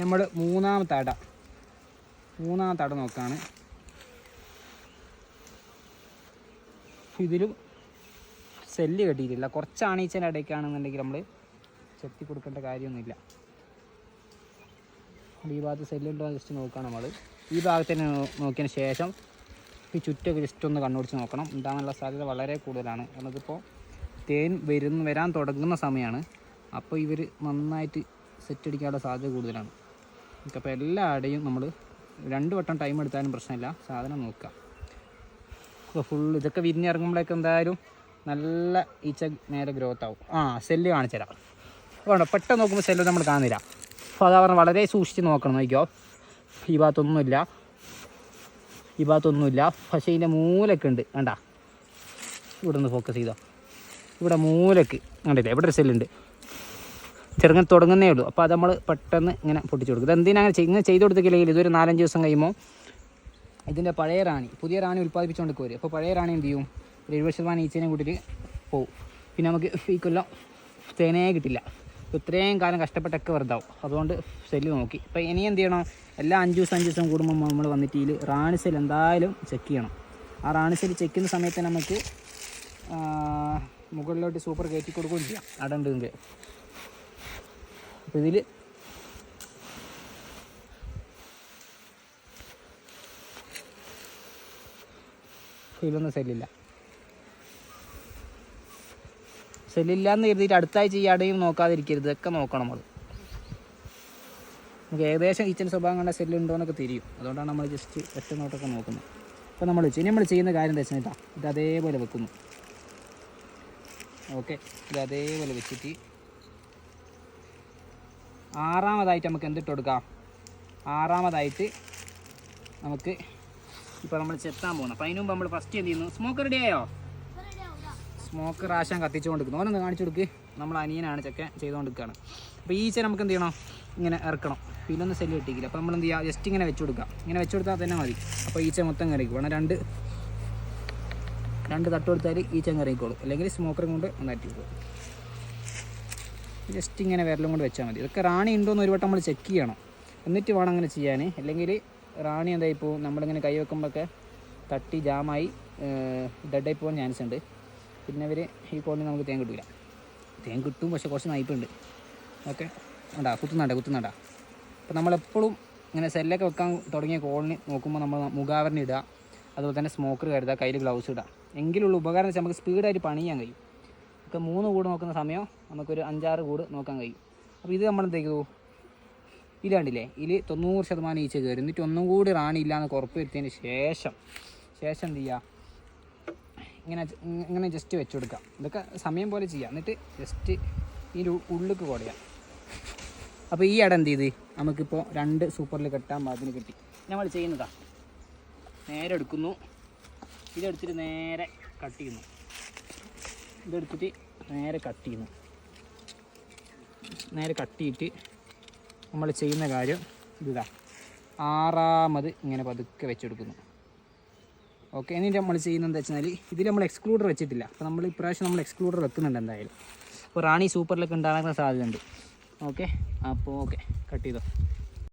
നമ്മൾ മൂന്നാമത്തെ അട. മൂന്നാമത്തെ അട നോക്കാണ്. ഇതിലും സെല്ല് കെട്ടിയിട്ടില്ല. കുറച്ച് ആണീച്ചന്റെ ഇടയ്ക്കാണെന്നുണ്ടെങ്കിൽ നമ്മൾ ചെത്തി കൊടുക്കേണ്ട കാര്യമൊന്നുമില്ല. ഈ ഭാഗത്ത് സെല്ലുണ്ടോ ജസ്റ്റ് നോക്കുകയാണ് നമ്മൾ ഈ ഭാഗത്ത് തന്നെ നോക്കിയതിന് ശേഷം ഈ ചുറ്റൊക്കെ ജസ്റ്റ് ഒന്ന് കണ്ണുപിടിച്ച് നോക്കണം. ഉണ്ടാകാനുള്ള സാധ്യത വളരെ കൂടുതലാണ്. കാരണം ഇതിപ്പോൾ തേൻ വരുന്ന വരാൻ തുടങ്ങുന്ന സമയമാണ് അപ്പോൾ ഇവർ നന്നായിട്ട് സെറ്റ് അടിക്കാനുള്ള സാധ്യത കൂടുതലാണ്. അപ്പോൾ എല്ലാ ആടെയും നമ്മൾ രണ്ട് വട്ടം ടൈം എടുത്താലും പ്രശ്നമില്ല. സാധനം നോക്കാം. അപ്പോൾ ഫുൾ ഇതൊക്കെ വിരിഞ്ഞിറങ്ങുമ്പോഴേക്ക് എന്തായാലും നല്ല ഈച്ച നേരെ ഗ്രോത്ത് ആവും. ആ സെല്ല് കാണിച്ചു തരാം. വേണ്ട പെട്ടെന്ന് നോക്കുമ്പോൾ സെല്ല് നമ്മൾ കാണുന്നില്ല. അപ്പോൾ അതാ പറഞ്ഞാൽ വളരെ സൂക്ഷിച്ച് നോക്കണം നോക്കിയോ ഈ ഭാഗത്തൊന്നുമില്ല. ഈ ഭാഗത്തൊന്നുമില്ല. പക്ഷേ ഇതിന്റെ മൂലൊക്കെ ഉണ്ട്. കണ്ട? ഇവിടെ ഒന്ന് ഫോക്കസ് ചെയ്തോ. ഇവിടെ മൂലക്ക്. കണ്ടില്ല? ഇവിടെ ഒരു സെല്ലുണ്ട് ചെറുങ്ങനെ തുടങ്ങുന്നേ ഉള്ളൂ. അപ്പോൾ അത് നമ്മൾ പെട്ടെന്ന് ഇങ്ങനെ പൊട്ടിച്ചു കൊടുക്കും. ഇത് എന്തിനാ അങ്ങനെ ഇങ്ങനെ ചെയ്ത് കൊടുത്തില്ലെങ്കിൽ ഇതൊരു നാലഞ്ച് ദിവസം കഴിയുമ്പോൾ ഇതിന്റെ പഴയ റാണി പുതിയ റാണി ഉൽപ്പാദിപ്പിച്ചുകൊണ്ട് വരും അപ്പോൾ പഴയ റാണി എന്ത് ചെയ്യും? ഒരു എഴുപത് ശതമാനം ഈച്ചേനെ കൂട്ടിയിട്ട് പോവും. പിന്നെ നമുക്ക് ഈ കൊല്ലം തേനേ കിട്ടില്ല. ഇത്രയും കാലം കഷ്ടപ്പെട്ടൊക്കെ വെറുതാവും. അതുകൊണ്ട് സെല്ല് നോക്കി. അപ്പോൾ ഇനി എന്ത് ചെയ്യണം? എല്ലാ അഞ്ച് ദിവസം അഞ്ച് ദിവസം കൂടുമ്പോൾ നമ്മൾ വന്നിട്ട് ഇതിൽ റാണി സെൽ എന്തായാലും ചെക്ക് ചെയ്യണം. ആ റാണി സെൽ ചെക്കുന്ന സമയത്ത് നമുക്ക് മുകളിലോട്ട് സൂപ്പർ കയറ്റി കൊടുക്കുകയും ചെയ്യാം. അടണ്ടെങ്കിൽ അപ്പോൾ ഇതിൽ ഇതിലൊന്നും സെല്ലില്ല. സെല്ലില്ല എന്ന് കരുതിയിട്ട് അടുത്തായി ഈ അടയും നോക്കാതിരിക്കരുത്. ഇതൊക്കെ നോക്കണം അത്. നമുക്ക് ഏകദേശം കിച്ചൺ സ്വഭാവം കണ്ട സെല്ലുണ്ടോ എന്നൊക്കെ തിരിയും. അതുകൊണ്ടാണ് നമ്മൾ ജസ്റ്റ് ഒറ്റ നോട്ടൊക്കെ നോക്കുന്നത് അപ്പോൾ നമ്മൾ ഇനി നമ്മൾ ചെയ്യുന്ന കാര്യം എന്താ വെച്ചാൽ ഇത് അതേപോലെ വെക്കുന്നു. ഓക്കെ. ഇത് അതേപോലെ വെച്ചിട്ട് ആറാമതായിട്ട് നമുക്ക് എന്തിട്ട് കൊടുക്കാം? ആറാമതായിട്ട് നമുക്ക് ഇപ്പോൾ നമ്മൾ ചെത്താൻ പോകുന്നത് അപ്പോൾ അതിനുമ്പ് നമ്മൾ ഫസ്റ്റ് എന്ത് ചെയ്യുന്നു? സ്മോക്ക് റെഡി ആയോ? സ്മോക്ക് റാശാൻ കത്തിച്ചുകൊണ്ടിരിക്കുന്നു ഓനൊന്ന് കാണിച്ചു കൊടുക്ക്. നമ്മൾ അനിയനാണ് ചെക്കൻ ചെയ്തുകൊണ്ടിരിക്കുകയാണ് അപ്പോൾ ഈച്ച നമുക്ക് എന്ത് ചെയ്യണം? ഇങ്ങനെ ഇറക്കണം. പിന്നെ ഒന്ന് സെല്ല് കിട്ടിയില്ല അപ്പോൾ നമ്മൾ എന്ത് ചെയ്യുക ജസ്റ്റ് ഇങ്ങനെ വെച്ച് കൊടുക്കാം ഇങ്ങനെ വെച്ച് കൊടുത്താൽ തന്നെ മതി. അപ്പോൾ ഈച്ച മൊത്തം കറിക്കും വേണം രണ്ട് രണ്ട് തട്ട് കൊടുത്താൽ ഈച്ച കറിക്കോളും അല്ലെങ്കിൽ സ്മോക്കറും കൊണ്ട് പോകും ജസ്റ്റ് ഇങ്ങനെ വിരലും കൊണ്ട് വെച്ചാൽ മതി. ഇതൊക്കെ റാണി ഉണ്ടോ എന്ന് ഒരു വട്ടം നമ്മൾ ചെക്ക് ചെയ്യണം. എന്നിട്ട് വേണം അങ്ങനെ ചെയ്യാൻ അല്ലെങ്കിൽ റാണി എന്തായി പോകും നമ്മളിങ്ങനെ കൈ വെക്കുമ്പോഴൊക്കെ തട്ടി ജാമായി ഡെഡായി പോകാൻ ചാൻസ് ഉണ്ട്. പിന്നെ അവർ ഈ കോളിന് നമുക്ക് തേൻ കിട്ടില്ല തേൻ കിട്ടും പക്ഷേ കുറച്ച് നയിപ്പുണ്ട് ഓക്കെ? ഉണ്ടാ കുത്തുന്നണ്ട കുത്തുന്നണ്ട. അപ്പോൾ നമ്മളെപ്പോഴും ഇങ്ങനെ സെല്ലൊക്കെ വെക്കാൻ തുടങ്ങിയ കോളിന് നോക്കുമ്പോൾ നമ്മൾ മുഖാവരണം ഇടുക. അതുപോലെ തന്നെ സ്മോക്കർ കരുതുക കയ്യിൽ ഗ്ലൗസ് ഇടുക. എങ്കിലുള്ള ഉപകാരം എന്ന് വെച്ചാൽ നമുക്ക് സ്പീഡായിട്ട് പണിയാൻ കഴിയും. ഒക്കെ മൂന്ന് കൂട് നോക്കുന്ന സമയം നമുക്കൊരു അഞ്ചാറ് കൂട് നോക്കാൻ കഴിയും. അപ്പോൾ ഇത് നമ്മൾ എന്ത് ചെയ്തു? ഇത് കണ്ടില്ലേ? ഇതിൽ തൊണ്ണൂറ് ശതമാനം ഈച്ച കയറി. എന്നിട്ട് ഒന്നും കൂടി റാണി ഇല്ലാന്ന് ഉറപ്പ് വരുത്തിയതിന് ശേഷം ശേഷം എന്ത് ചെയ്യുക ഇങ്ങനെ ഇങ്ങനെ ജസ്റ്റ് വെച്ച് കൊടുക്കാം. ഇതൊക്കെ സമയം പോലെ ചെയ്യാം. എന്നിട്ട് ജസ്റ്റ് ഈ ഉള്ളിലേക്ക് കുടയാം. അപ്പോൾ ഈ ഇടം എന്ത് ചെയ്ത്? നമുക്കിപ്പോൾ രണ്ട് സൂപ്പറിൽ കെട്ടാൻ പാകത്തിന് കിട്ടി. നമ്മൾ ചെയ്യുന്നതാണ് നേരെ എടുക്കുന്നു. ഇതെടുത്തിട്ട് നേരെ കട്ട് ചെയ്യുന്നു. ഇതെടുത്തിട്ട് നേരെ കട്ട് ചെയ്യുന്നു. നേരെ കട്ട് ചെയ്തിട്ട് നമ്മൾ ചെയ്യുന്ന കാര്യം ഇതാ. ആറാമത് ഇങ്ങനെ പതുക്കെ വെച്ചെടുക്കുന്നു. ഓക്കെ എന്നിട്ട് നമ്മൾ ചെയ്യുന്നത് എന്താ വെച്ചാൽ ഇതിൽ നമ്മൾ എക്സ്ക്ലൂഡർ വെച്ചിട്ടില്ല. അപ്പോൾ നമ്മൾ ഇപ്രാവശ്യം നമ്മൾ എക്സ്ക്ലൂഡർ വെക്കുന്നുണ്ട് എന്തായാലും. അപ്പോൾ റാണി സൂപ്പറിലൊക്കെ ഉണ്ടാകാൻ സാധ്യതയുണ്ട്. ഓക്കെ അപ്പോൾ ഓക്കെ കട്ട് ചെയ്തോ.